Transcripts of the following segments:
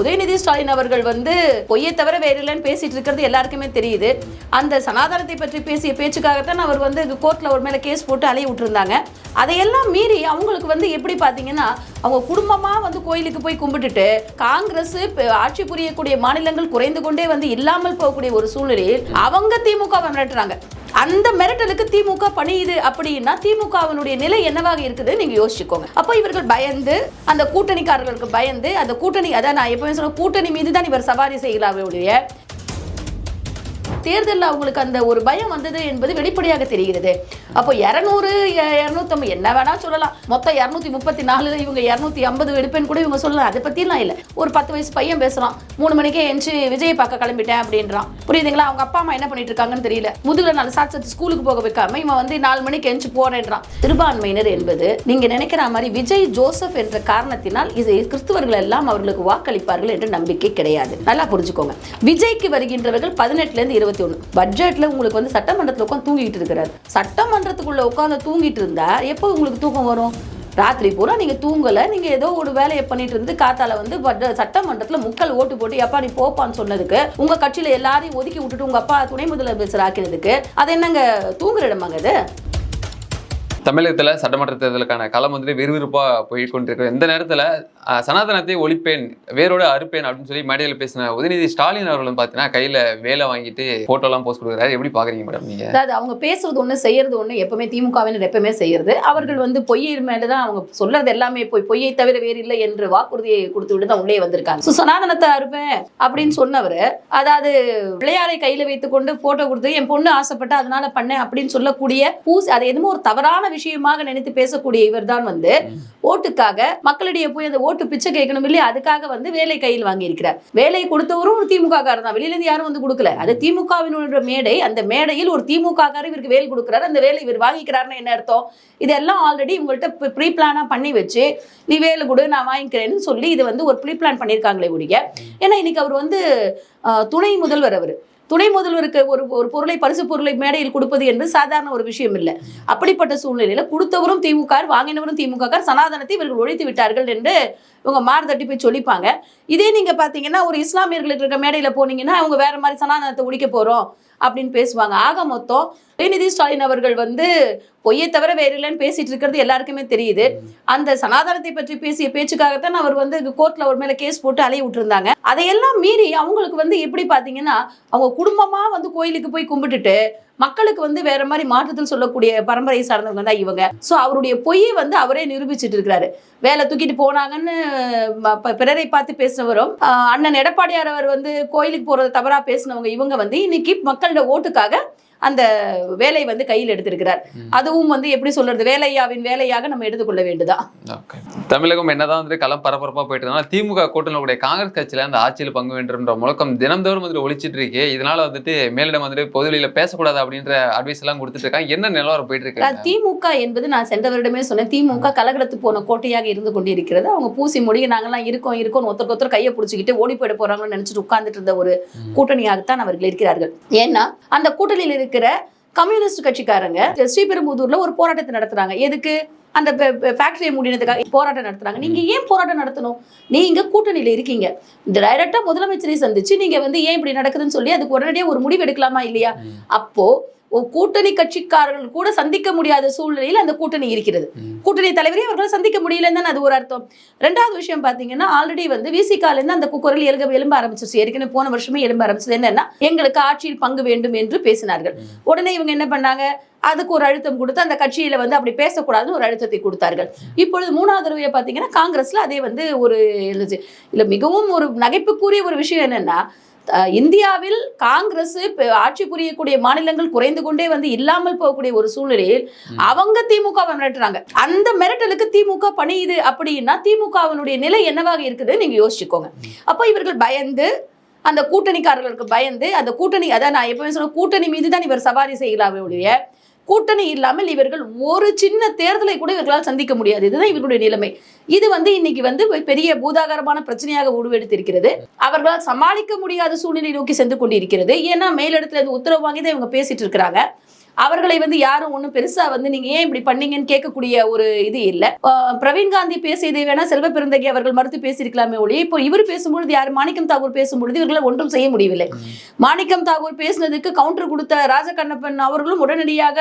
உதயநிதி ஸ்டாலின் அவர்கள் வந்து பொய்யை தவிர வேற இல்லைன்னு பேசிட்டு இருக்கிறது எல்லாருக்குமே தெரியுது. அந்த சனாதனத்தை பற்றி பேசிய பேச்சுக்காகத்தான் அவர் வந்து கோர்ட்டில் ஒரு மேலே கேஸ் போட்டு அலைய விட்டுருந்தாங்க. அதையெல்லாம் மீறி அவங்களுக்கு வந்து எப்படி பார்த்தீங்கன்னா அவங்க குடும்பமாக வந்து கோயிலுக்கு போய் கும்பிட்டுட்டு காங்கிரஸ் ஆட்சி புரியக்கூடிய மாநிலங்கள் குறைந்து கொண்டே வந்து இல்லாமல் போகக்கூடிய ஒரு சூழ்நிலையில் அவங்க திமுகவை மிரட்டுறாங்க. அந்த மிரட்டலுக்கு திமுக பணியுது அப்படின்னா திமுகவினுடைய நிலை என்னவாக இருக்குது? நீங்க யோசிச்சுக்கோங்க. அப்போ இவர்கள் பயந்து அந்த கூட்டணிக்காரர்களுக்கு பயந்து அந்த கூட்டணி அதான் நான் எப்பவுமே சொன்ன கூட்டணி மீது தான் இவர் சவாரி செய்யலாமே தேர்தலில் அவங்களுக்கு அந்த ஒரு பயம் வந்தது என்பது வெளிப்படையாக தெரிகிறது. அப்போ இரநூறு இரநூத்தம்பது என்ன வேணா சொல்லலாம். மொத்தம் இரநூத்தி முப்பத்தி நாலுல இவங்க இரநூத்தி ஐம்பது எடுப்பேன்னு கூட இவங்க சொல்லலாம் அதை பற்றிலாம் இல்லை. ஒரு பத்து வயசு பையன் பேசுகிறான் மூணு மணிக்கே எஞ்சி விஜயை பார்க்க கிளம்பிட்டேன் அப்படின்றான். புரியுதுங்களா? அவங்க அப்பா அம்மா என்ன பண்ணிட்டு இருக்காங்கன்னு தெரியல. முதுகில் நாலு சாட்சத்து ஸ்கூலுக்கு போக வைக்காம இவன் வந்து நாலு மணிக்கு எஞ்சி போறேன்றான். சிறுபான்மையினர் என்பது நீங்க நினைக்கிற மாதிரி விஜய் ஜோசப் என்ற காரணத்தினால் இது கிறிஸ்துவர்கள் எல்லாம் அவர்களுக்கு வாக்களிப்பார்கள் என்ற நம்பிக்கை கிடையாது. நல்லா புரிஞ்சுக்கோங்க. விஜய்க்கு வருகின்றவர்கள் பதினெட்டுல இருந்து இருபத்தி ஒன்று பட்ஜெட்டில் உங்களுக்கு வந்து சட்டமன்றத்தில் உட்காந்து தூங்கிட்டு இருக்கிறார். சட்டமன்றத்துக்குள்ளே உட்காந்து தூங்கிட்டு இருந்தா எப்போ உங்களுக்கு தூக்கம் வரும்? ராத்திரி பூரா நீங்கள் தூங்கலை நீங்கள் ஏதோ ஒரு வேலையை பண்ணிட்டு இருந்து காத்தால வந்து பட்- சட்டமன்றத்தில் முக்கள் ஓட்டு போட்டு எப்பா நீ போப்பான்னு சொன்னதுக்கு உங்கள் கட்சியில் எல்லாரையும் ஒதுக்கி விட்டுட்டு உங்கள் அப்பா துணை முதலமைச்சர் ஆக்கினதுக்கு அது என்னங்க தூங்குற இடமாங்க அது? தமிழகத்துல சட்டமன்ற தேர்தலுக்கான களம் வந்துட்டு விறுவிறுப்பா போய் கொண்டிருக்கிற இந்த நேரத்துல சனாதனத்தை ஒழிப்பேன் வேரோடு அறுப்பேன் அப்படின்னு சொல்லி மேடையில் பேசின உதயநிதி ஸ்டாலின் அவர்களும் பார்த்தீங்கன்னா பாத்தீங்கன்னா கையில வேலை வாங்கிட்டு போட்டோ எல்லாம் போஸ்ட் கொடுக்குறாரு. எப்படி பாக்குறீங்க மேடம் நீங்கள் அதாவது அவங்க பேசுறது ஒன்று செய்யறது ஒண்ணு எப்பவுமே திமுகவினர் எப்பவுமே செய்யறது. அவர்கள் வந்து பொய் மேலே தான் அவங்க சொல்றது எல்லாமே போய் பொய்யை தவிர வேறு இல்லை என்று வாக்குறுதியை கொடுத்து விட்டு தான் உள்ளே வந்திருக்காங்க. ஸோ சனாதனத்தை அறுப்பேன் அப்படின்னு சொன்னவர் அதாவது பிள்ளையாரை கையில வைத்துக்கொண்டு போட்டோ கொடுத்து என் பொண்ணு ஆசைப்பட்டு அதனால பண்ணேன் அப்படின்னு சொல்லக்கூடிய பூசி அதை எதுவும் ஒரு தவறான விஷயமாக நினைத்து பேசக்கூடிய இவர் தான் வந்து ஓட்டுக்காக மக்களிடையே போய் அந்த ஓட்டு பிச்சை கேட்கணும் இல்லையா? அதுக்காக வந்து வேலை கையில் வாங்கி இருக்கிறார் வேலை கொடுத்தவரும் ஒரு திமுக காரர் தான். வெளியில இருந்து யாரும் வந்து கொடுக்கல. அது திமுகவினுடைய மேடை. அந்த மேடையில் ஒரு திமுக காரர் இவருக்கு வேலை கொடுக்குறாரு. அந்த வேலை இவர் வாங்கிக்கிறாருன்னு என்ன அர்த்தம்? இதெல்லாம் ஆல்ரெடி உங்கள்கிட்ட ப்ரீ பிளானா பண்ணி வச்சு நீ வேலை கொடு நான் வாங்கிக்கிறேன்னு சொல்லி இது வந்து ஒரு ப்ரீ பிளான் பண்ணியிருக்காங்களே ஒழிய. ஏன்னா இன்னைக்கு அவர் வந்து துணை முதல்வர் அவர். துணை முதல்வருக்கு ஒரு ஒரு பொருளை பரிசு பொருளை மேடையில் கொடுப்பது என்பது சாதாரண ஒரு விஷயம் இல்லை அப்படிப்பட்ட சூழ்நிலையில கொடுத்தவரும் திமுக வாங்கினவரும் திமுக சனாதனத்தை இவர்கள் ஒழித்து விட்டார்கள் என்று இவங்க மார்தட்டி போய் சொல்லிப்பாங்க. இதே நீங்க பாத்தீங்கன்னா ஒரு இஸ்லாமியர்களுக்கு இருக்க மேடையில போனீங்கன்னா அவங்க வேற மாதிரி சனாதனத்தை ஒழிக்க போறோம். அப்படின்னு பேசுவாங்க. ஆக மொத்தம் உதயநிதி ஸ்டாலின் அவர்கள் வந்து பொய்யை தவிர வேற இல்லைன்னு பேசிட்டு இருக்கிறது எல்லாருக்குமே தெரியுது. அந்த சனாதனத்தை பற்றி பேசிய பேச்சுக்காகத்தான் அவர் வந்து கோர்ட்ல ஒரு மேல கேஸ் போட்டு அலைய விட்டுருந்தாங்க. அதையெல்லாம் மீறி அவங்களுக்கு வந்து எப்படி பாத்தீங்கன்னா அவங்க குடும்பமா வந்து கோயிலுக்கு போய் கும்பிட்டுட்டு மக்களுக்கு வந்து வேற மாதிரி மாற்றத்தில் சொல்லக்கூடிய பரம்பரையை சார்ந்தவங்க தான் இவங்க. ஸோ அவருடைய பொய்யை வந்து அவரே நிரூபிச்சிட்டு இருக்கிறாரு. வேலை தூக்கிட்டு போனாங்கன்னு பிறரை பார்த்து பேசினவரும் அண்ணன் எடப்பாடியார் அவர் வந்து கோயிலுக்கு போறது தவறா பேசினவங்க இவங்க வந்து இன்னைக்கு மக்களோட ஓட்டுக்காக அந்த வேலை வந்து கையில் எடுத்திருக்கிறார். அதுவும் வந்து எப்படி சொல்றது வேலையாவின் வேலையாக நம்ம எடுத்துக்கொள்ள வேண்டுதான். தமிழகம் என்னதான் வந்து களம் பரபரப்பா போயிட்டு இருந்தாலும் திமுக கூட்டணியில் கூடிய காங்கிரஸ் கட்சியில அந்த ஆட்சியில் பங்கு வேண்டும்ன்ற முழக்கம் தினந்தோறும் வந்துட்டு ஒழிச்சிட்டு இருக்கு. இதனால வந்துட்டு மேலிடம் வந்துட்டு பொதுவெளியில பேசக்கூடாது அப்படின்ற அட்வைஸ் எல்லாம் கொடுத்துட்டு இருக்காங்க. என்ன நிலவரம் போயிட்டு இருக்கு? திமுக என்பது நான் சென்ற வருடமே சொன்னேன். திமுக கலகலத்து போன கோட்டையாக இருந்து கொண்டிருக்கிறது. அவங்க பூசி மொழி நாங்கெல்லாம் இருக்கோம் இருக்கோம் ஒருத்தருக்கு ஒருத்தர் கையை பிடிச்சிக்கிட்டு ஓடி போயிட போறாங்கன்னு நினைச்சிட்டு உட்கார்ந்துட்டு இருந்த ஒரு கூட்டணியாகத்தான் அவர்கள் இருக்கிறார்கள். ஏன்னா அந்த கூட்டணியில் இருக்கிற கம்யூனிஸ்ட் கட்சிக்காரங்க ஸ்ரீபெரும்புதூர்ல ஒரு போராட்டத்தை நடத்துறாங்க. எதுக்கு? அந்த ஃபேக்டரியை மூடினதுக்காக போராட்டம் நடத்துறாங்க. நீங்க ஏன் போராட்டம் நடத்தணும்? நீங்க கூட்டணியில இருக்கீங்க. டைரக்டா முதலமைச்சரை சந்திச்சு நீங்க வந்து ஏன் இப்படி நடக்குதுன்னு சொல்லி அதுக்கு உடனடியாக ஒரு முடிவு எடுக்கலாமா இல்லையா? ம். அப்போ ஒரு கூட்டணி கட்சிக்காரர்கள் கூட சந்திக்க முடியாத சூழ்நிலையில் அந்த கூட்டணி இருக்கிறது. கூட்டணி தலைவரை அவர்கள் சந்திக்க முடியலன்னு தானே அது ஒரு அர்த்தம். ரெண்டாவது விஷயம் பாத்தீங்கன்னா ஆல்ரெடி வந்து விசிகால இருந்து அந்த குரல் எழுக எலும்ப ஆரம்பிச்சிருச்சு. ஏற்கனவே போன வருஷமே எலும்ப ஆரம்பிச்சது. என்னன்னா எங்களுக்கு ஆட்சியில் பங்கு வேண்டும் என்று பேசினார்கள். உடனே இவங்க என்ன பண்ணாங்க? அதுக்கு ஒரு அழுத்தம் கொடுத்து அந்த கட்சியில வந்து அப்படி பேசக்கூடாதுன்னு ஒரு அழுத்தத்தை கொடுத்தார்கள். இப்பொழுது மூணாவது தடவையை பார்த்தீங்கன்னா காங்கிரஸ்ல அதே வந்து ஒரு எழுதுச்சு இல்ல மிகவும் ஒரு நகைப்புக்குரிய ஒரு விஷயம் என்னன்னா இந்தியாவில் காங்கிரஸ் ஆட்சி புரியக்கூடிய மாநிலங்கள் குறைந்து கொண்டே வந்து இல்லாமல் போகக்கூடிய ஒரு சூழ்நிலையில். அவங்க திமுகவை மிரட்டுறாங்க. அந்த மிரட்டலுக்கு திமுக பணியுது அப்படின்னா திமுகவினுடைய நிலை என்னவாக இருக்குது நீங்க யோசிச்சுக்கோங்க. அப்போ இவர்கள் பயந்து அந்த கூட்டணிக்காரர்களுக்கு பயந்து அந்த கூட்டணி அதான் நான் எப்பவுமே சொன்ன கூட்டணி மீது தான் இவர் சவாரி செய்யலாமே ஒழிய கூட்டணி இல்லாமல் இவர்கள் ஒரு சின்ன தேர்தலை கூட இவர்களால் சந்திக்க முடியாது. இதுதான் இவர்களுடைய நிலைமை. இது வந்து இன்னைக்கு வந்து பெரிய பூதாகரமான பிரச்சனையாக உருவெடுத்திருக்கிறது. அவர்களால் சமாளிக்க முடியாத சூழ்நிலை நோக்கி சென்று கொண்டிருக்கிறது. ஏன்னா மேலிடத்துல இருந்து உத்தரவு வாங்கி தான் இவங்க பேசிட்டு இருக்கிறாங்க. அவர்களை வந்து யாரும் ஒன்றும் பெருசா வந்து நீங்க ஏன் இப்படி பண்ணீங்கன்னு கேட்கக்கூடிய ஒரு இது இல்லை. பிரவீன் காந்தி பேசியதை வேணா செல்வ பெருந்தகை அவர்கள் மறுத்து பேசியிருக்கலாமே ஒழிய இப்போ இவர் பேசும்பொழுது யார்? மாணிக்கம் தாகூர் பேசும்பொழுது இவர்களால் ஒன்றும் செய்ய முடியவில்லை. மாணிக்கம் தாகூர் பேசினதுக்கு கவுண்டர் கொடுத்த ராஜகண்ணப்பன் அவர்களும் உடனடியாக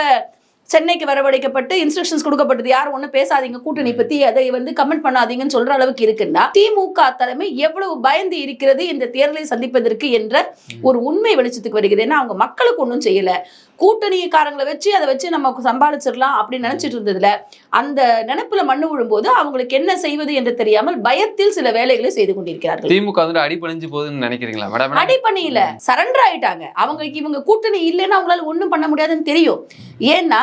சென்னைக்கு வரவழைக்கப்பட்டு இன்ஸ்ட்ரக்ஷன்ஸ் கொடுக்கப்பட்டது. யாரும் ஒன்றும் பேசாதீங்க கூட்டணி பத்தி அதை வந்து கமெண்ட் பண்ணாதீங்கன்னு சொல்ற அளவுக்கு இருக்குன்னா திமுக தலைமை எவ்வளவு பயந்து இருக்கிறது இந்த தேர்தலை சந்திப்பதற்கு என்ற ஒரு உண்மை வெளிச்சத்துக்கு வருகிறது. ஏன்னா அவங்க மக்களுக்கு ஒன்றும் செய்யல. கூட்டணிக்காரங்களை வச்சு அதை வச்சு நம்ம சம்பாதிச்சிடலாம் அப்படின்னு நினைச்சிட்டு இருந்ததுல அந்த நினைப்புல மண்ணு விழும்போது அவங்களுக்கு என்ன செய்வது என்று தெரியாமல் பயத்தில் சில வேலைகளை செய்து கொண்டிருக்கிறார்கள். திமுக வந்துட்டு அடிபணிஞ்சு போகுதுன்னு நினைக்கிறீங்களா மேடம்? அடிப்பணியில சரண்டர் ஆயிட்டாங்க. அவங்களுக்கு இவங்க கூட்டணி இல்லைன்னா அவங்களால ஒண்ணும் பண்ண முடியாதுன்னு தெரியும். ஏன்னா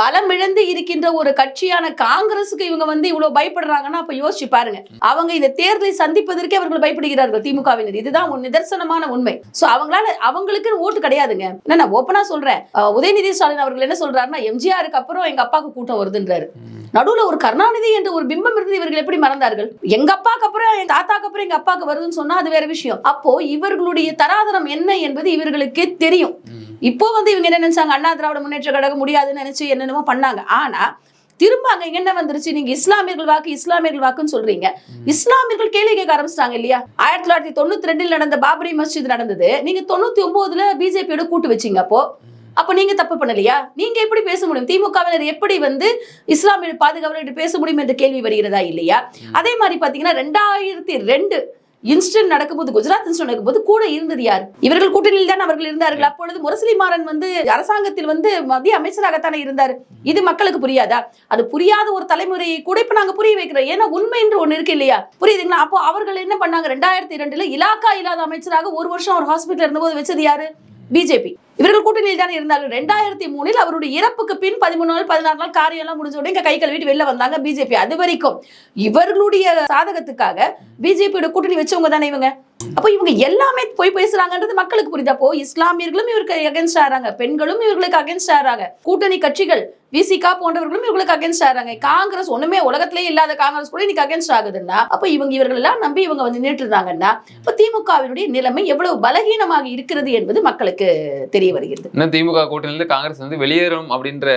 பலம் இழந்து இருக்கின்ற ஒரு கட்சியான காங்கிரஸுக்கு இவங்க வந்து இவ்வளவு பயப்படுறாங்கன்னா அப்ப யோசிச்சு பாருங்க. அவங்க இந்த தேர்தலை சந்திப்பதற்கே அவர்கள் பயப்படுகிறார்கள் திமுகவினர். இதுதான் ஒரு நிதர்சனமான உண்மை. சோ அவங்களால அவங்களுக்கு ஓட்டு கிடையாதுங்க. என்ன நான் ஓப்பனா சொல்றேன். உதயநிதி ஸ்டாலின் அவர்கள் என்ன சொல்றாருன்னா எம்ஜிஆருக்கு அப்புறம் எங்க அப்பாவுக்கு கூட்டம் வருதுன்றாரு. நடுவுல ஒரு கருணாநிதி என்ற ஒரு பிம்பம் இருந்து இவர்கள் எப்படி மறந்தார்கள்? எங்க அப்பாக்கு அப்புறம் எங்க தாத்தாக்கு அப்புறம் எங்க அப்பாவுக்கு வருதுன்னு சொன்னா அது வேற விஷயம். அப்போ இவர்களுடைய தராதரம் என்ன என்பது இவர்களுக்கே தெரியும். இப்போ வந்து இவங்க என்ன நினைச்சாங்க? அண்ணா திராவிட முன்னேற்ற கழகம் முடியாதுன்னு நினைச்சு என்னென்னமோ பண்ணாங்க. ஆனா திரும்ப அங்க என்ன வந்துருச்சு? நீங்க இஸ்லாமியர்கள் வாக்கு இஸ்லாமியர்கள் வாக்குன்னு சொல்றீங்க. இஸ்லாமியர்கள் கேள்வி கேட்க ஆரம்பிச்சிட்டாங்க இல்லையா? ஆயிரத்தி தொள்ளாயிரத்தி தொண்ணூத்தி ரெண்டில் நடந்த பாபரி மஸ்ஜித் நடந்தது. நீங்க தொண்ணூத்தி ஒன்பதுல பிஜேபியோட கூட்டு வச்சீங்க அப்போ. அப்ப நீங்க தப்பு பண்ணலையா? நீங்க எப்படி பேச முடியும்? திமுகவினர் எப்படி வந்து இஸ்லாமிய பாதுகாவலர் பேச முடியும் என்ற கேள்வி வருகிறதா இல்லையா? அதே மாதிரி பாத்தீங்கன்னா ரெண்டாயிரத்தி ரெண்டு இன்ஸ்டன்ட் நடக்கும்போது குஜராத் இன்ஸ்டன்ட் நடக்கும்போது கூட இருந்தது யார்? இவர்கள் கூட்டணியில் தான் அவர்கள் இருந்தார்கள். அப்பொழுது முரசலி மாறன் வந்து அரசாங்கத்தில் வந்து மத்திய அமைச்சராகத்தானே இருந்தார். இது மக்களுக்கு புரியாதா? அது புரியாத ஒரு தலைமுறையை கூட இப்ப நாங்க புரிய வைக்கிறோம். ஏன்னா உண்மை என்று ஒண்ணு இருக்கு இல்லையா? புரியுதுங்களா? அப்போ அவர்கள் என்ன பண்ணாங்க? ரெண்டாயிரத்தி ரெண்டுல இலாக்கா இல்லாத அமைச்சராக ஒரு வருஷம் ஒரு ஹாஸ்பிட்டல் இருந்தபோது வச்சது யாரு? பிஜேபி இவர்கள் கூட்டணியில் தானே இருந்தார்கள். ரெண்டாயிரத்தி மூணில் அவருடைய இறப்புக்கு பின் பதிமூணு நாள் பதினாறு நாள் காரியம் எல்லாம் முடிஞ்ச உடனே இங்க கை கழுவிட்டு வெளில வந்தாங்க பிஜேபி. அது வரைக்கும் இவர்களுடைய சாதகத்துக்காக பிஜேபியோட கூட்டணி வச்சவங்க தானே இவங்க? அப்போ இவங்க எல்லாமே போய் பேசுறாங்கன்றது மக்களுக்கு புரியுது? அப்போ இஸ்லாமியர்களும் இவருக்கு அகேன்ஸ்ட் ஆறாங்க பெண்களும் இவர்களுக்கு அகேன்ஸ்ட் ஆறாங்க கூட்டணி கட்சிகள் விசிகா போன்றவர்களும் இவங்களுக்கு அகேன்ஸ்ட் ஆறாங்க காங்கிரஸ் ஒண்ணுமே உலகத்திலேயே இல்லாத காங்கிரஸ் கூட இன்னைக்கு அகேன்ஸ்ட் ஆகுதுன்னா அப்ப இவங்க இவர்கள் எல்லாம் நம்பி இவங்க வந்து நின்றுட்டு இருந்தாங்கன்னா இப்ப திமுகவினுடைய நிலைமை எவ்வளவு பலகீனமாக இருக்கிறது என்பது மக்களுக்கு தெரியும். தெரிய வருகிறது. இன்னும் திமுக கூட்டணியில காங்கிரஸ் வந்து வெளியேறும் அப்படின்ற